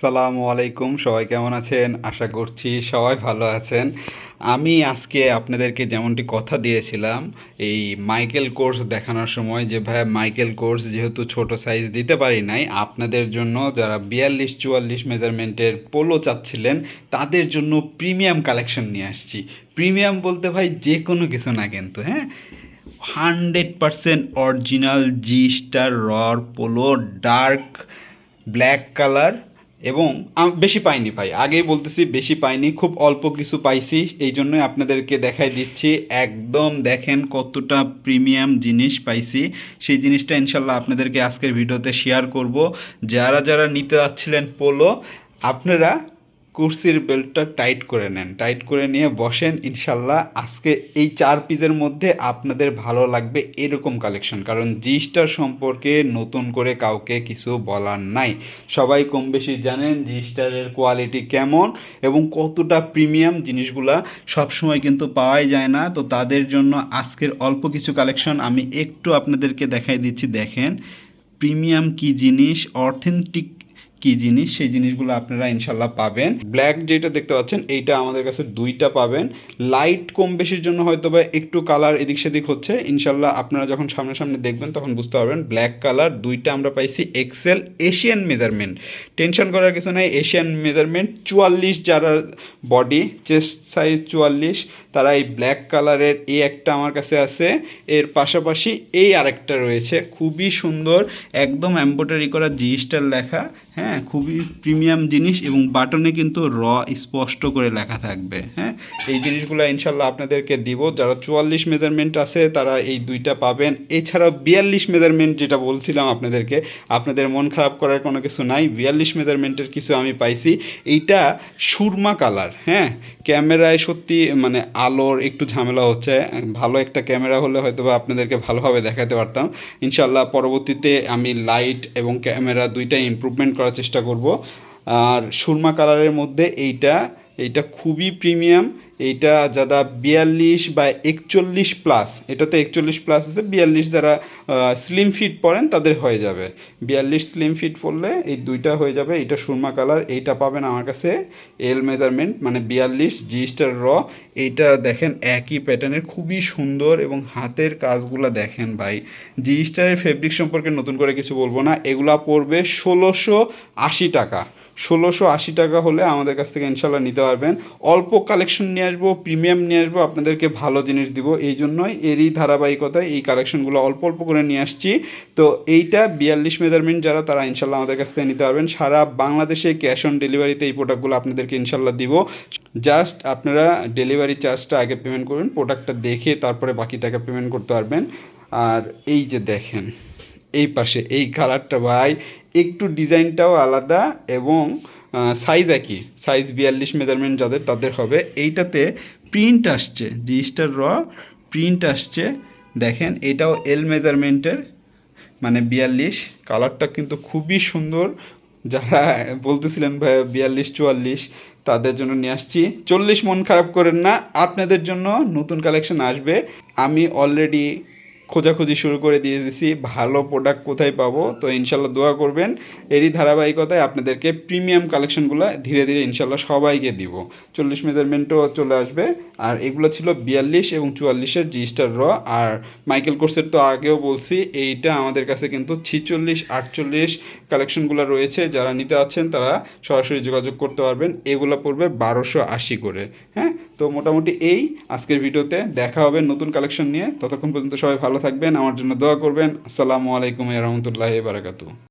সালামু আলাইকুম, সবাই কেমন আছেন? আশা করছি সবাই ভালো আছেন। আমি আজকে আপনাদেরকে যেমনটি কথা দিয়েছিলাম, এই মাইকেল কোর্স দেখানোর সময় যে, ভাই, মাইকেল কোর্স যেহেতু ছোট সাইজ দিতে পারি নাই, আপনাদের জন্য যারা বিয়াল্লিশ, চুয়াল্লিশ মেজারমেন্টের পোলো চাচ্ছিলেন, তাদের জন্য প্রিমিয়াম কালেকশন নিয়ে আসছি। প্রিমিয়াম বলতে, ভাই, যে কোনো কিছু না কিন্তু হ্যাঁ? Hundred percent original G Star Raw Polo dark black colour এবং বেশি পাইনি ভাই। আগেই বলতেছি, বেশি পাইনি, খুব অল্প কিছু পাইছি। এই জন্যই আপনাদেরকে দেখাই দিচ্ছি, একদম দেখেন কতটা প্রিমিয়াম জিনিস পাইছি। সেই জিনিসটা ইনশাল্লাহ আপনাদেরকে আজকের ভিডিওতে শেয়ার করব। যারা যারা নিতে যাচ্ছিলেন পোলো আপনারা কুর্সির বেল্টটা টাইট করে নেন। টাইট করে নিয়ে বসেন ইনশাল্লাহ আজকে এই চার পিসের মধ্যে আপনাদের ভালো লাগবে এরকম কালেকশন। কারণ জি স্টার সম্পর্কে নতুন করে কাউকে কিছু বলার নাই। সবাই কম বেশি জানেন জিস্টারের কোয়ালিটি কেমন এবং কতটা প্রিমিয়াম জিনিসগুলা সবসময় কিন্তু পাওয়াই যায় না। তো তাদের জন্য আজকের অল্প কিছু কালেকশন আমি একটু আপনাদেরকে দেখাই দিচ্ছি। দেখেন প্রিমিয়াম কি জিনিস? অথেন্টিক কি জিনিস, সেই জিনিসগুলো আপনারা ইনশাল্লাহ পাবেন। ব্ল্যাক যেটা দেখতে পাচ্ছেন, এইটা আমাদের কাছে দুইটা পাবেন। লাইট কম বেশির জন্য হয়তো বা একটু কালার এদিক সেদিক হচ্ছে। ইনশাল্লাহ আপনারা যখন সামনাসামনি দেখবেন, তখন বুঝতে পারবেন ব্ল্যাক কালার দুইটা আমরা পাইছি এক্সেল এশিয়ান মেজারমেন্ট টেনশন করার কিছু নাই এশিয়ান মেজারমেন্ট চুয়াল্লিশ যারা বডি চেস্ট সাইজ চুয়াল্লিশ, তারা এই ব্ল্যাক কালারের এই একটা আমার কাছে আছে। এর পাশাপাশি এই আরেকটা রয়েছে, খুবই সুন্দর, একদম এম্ব্রয়ডারি করা জিনিসটার লেখা হ্যাঁ? খুবই প্রিমিয়াম জিনিস এবং বাটনে কিন্তু র স্পষ্ট করে লেখা থাকবে হ্যাঁ? এই জিনিসগুলো ইনশাল্লাহ আপনাদেরকে দিব। যারা চুয়াল্লিশ মেজারমেন্ট আছে, তারা এই দুইটা পাবেন। এছাড়াও বিয়াল্লিশ মেজারমেন্ট যেটা বলছিলাম আপনাদেরকে, আপনাদের মন খারাপ করার কোনো কিছু নাই। বিয়াল্লিশ মেজারমেন্টের কিছু আমি পাইছি। এইটা সুরমা কালার হ্যাঁ? ক্যামেরায় সত্যি মানে আলোর একটু ঝামেলা হচ্ছে। ভালো একটা ক্যামেরা হলে হয়তো বা আপনাদেরকে ভালোভাবে দেখাতে পারতাম। ইনশাল্লাহ পরবর্তীতে আমি লাইট এবং ক্যামেরা দুইটাই ইমপ্রুভমেন্ট করার চেষ্টা করব। আর সুরমা কালারের মধ্যে এইটা এইটা খুবই প্রিমিয়াম। এইটা যারা বিয়াল্লিশ বা একচল্লিশ প্লাস এটাতে একচল্লিশ প্লাস আছে, বিয়াল্লিশ যারা স্লিম ফিট পরেন তাদের হয়ে যাবে। বিয়াল্লিশ স্লিম ফিট পরলে এই দুইটা হয়ে যাবে, এইটা সুরমা কালার এইটা পাবেন আমার কাছে এল মেজারমেন্ট মানে বিয়াল্লিশ জি স্টার র এইটা দেখেন একই প্যাটার্নের খুবই সুন্দর এবং হাতের কাজগুলো দেখেন ভাই। জি স্টারের ফেব্রিক সম্পর্কে নতুন করে কিছু বলব না, এগুলা পড়বে ষোলোশো আশি টাকা। ষোলোশো আশি টাকা হলে আমাদের কাছ থেকে ইনশাল্লাহ নিতে পারবেন। অল্প কালেকশন নিয়ে আসব প্রিমিয়াম নিয়ে আসব, আপনাদেরকে ভালো জিনিস দিব। এই জন্যই এরই ধারাবাহিকতায় এই কালেকশনগুলো অল্প অল্প করে নিয়ে আসছি। তো এইটা বিয়াল্লিশ মেজারমেন্ট যারা, তারা ইনশাল্লাহ আমাদের কাছ থেকে নিতে পারবেন। সারা বাংলাদেশে ক্যাশ অন ডেলিভারিতে এই প্রোডাক্টগুলো আপনাদেরকে ইনশাল্লাহ দিব। জাস্ট আপনারা ডেলিভারি চার্জটা আগে পেমেন্ট করবেন প্রোডাক্টটা দেখে তারপরে বাকি টাকা পেমেন্ট করতে পারবেন। আর এই যে দেখেন। এই পাশে, এই কালারটা ভাই। একটু ডিজাইনটাও আলাদা এবং সাইজ একই। সাইজ বিয়াল্লিশ মেজারমেন্ট যাদের, তাদের হবে। এইটাতে প্রিন্ট আসছে জিস্টার র প্রিন্ট আসছে। দেখেন, এটাও এল মেজারমেন্টের মানে বিয়াল্লিশ। কালারটা কিন্তু খুবই সুন্দর। যারা বলতেছিলেন ভাই, বিয়াল্লিশ, চুয়াল্লিশ, তাদের জন্য নিয়ে আসছি। চল্লিশ মন খারাপ করেন না। আপনাদের জন্য নতুন কালেকশন আসবে। আমি অলরেডি খোঁজাখুঁজি শুরু করে দিয়ে দিছি। ভালো প্রোডাক্ট কোথায় পাবো? তো ইনশাল্লাহ দোয়া করবেন। এরই ধারাবাহিকতায় আপনাদেরকে প্রিমিয়াম কালেকশনগুলো ধীরে ধীরে ইনশাল্লাহ সবাইকে দিব। চল্লিশ মেজারমেন্টও চলে আসবে। আর এগুলো ছিল বিয়াল্লিশ এবং চুয়াল্লিশের জি স্টার র আর মাইকেল কোর্সের তো আগেও বলছি, এইটা আমাদের কাছে কিন্তু ছিচল্লিশ, আটচল্লিশ কালেকশনগুলো রয়েছে। যারা নিতে আছেন তারা সরাসরি যোগাযোগ করতে পারবেন। এগুলো পড়বে বারোশো আশি করে। হ্যাঁ? তো মোটামুটি এই আজকের ভিডিওতে দেখা হবে নতুন কালেকশন নিয়ে। ততক্ষণ পর্যন্ত সবাই ভালো থাকবেন আমার জন্য দোয়া করবেন। আসসালামু আলাইকুম রহমতুল্লাহ বারাকাতু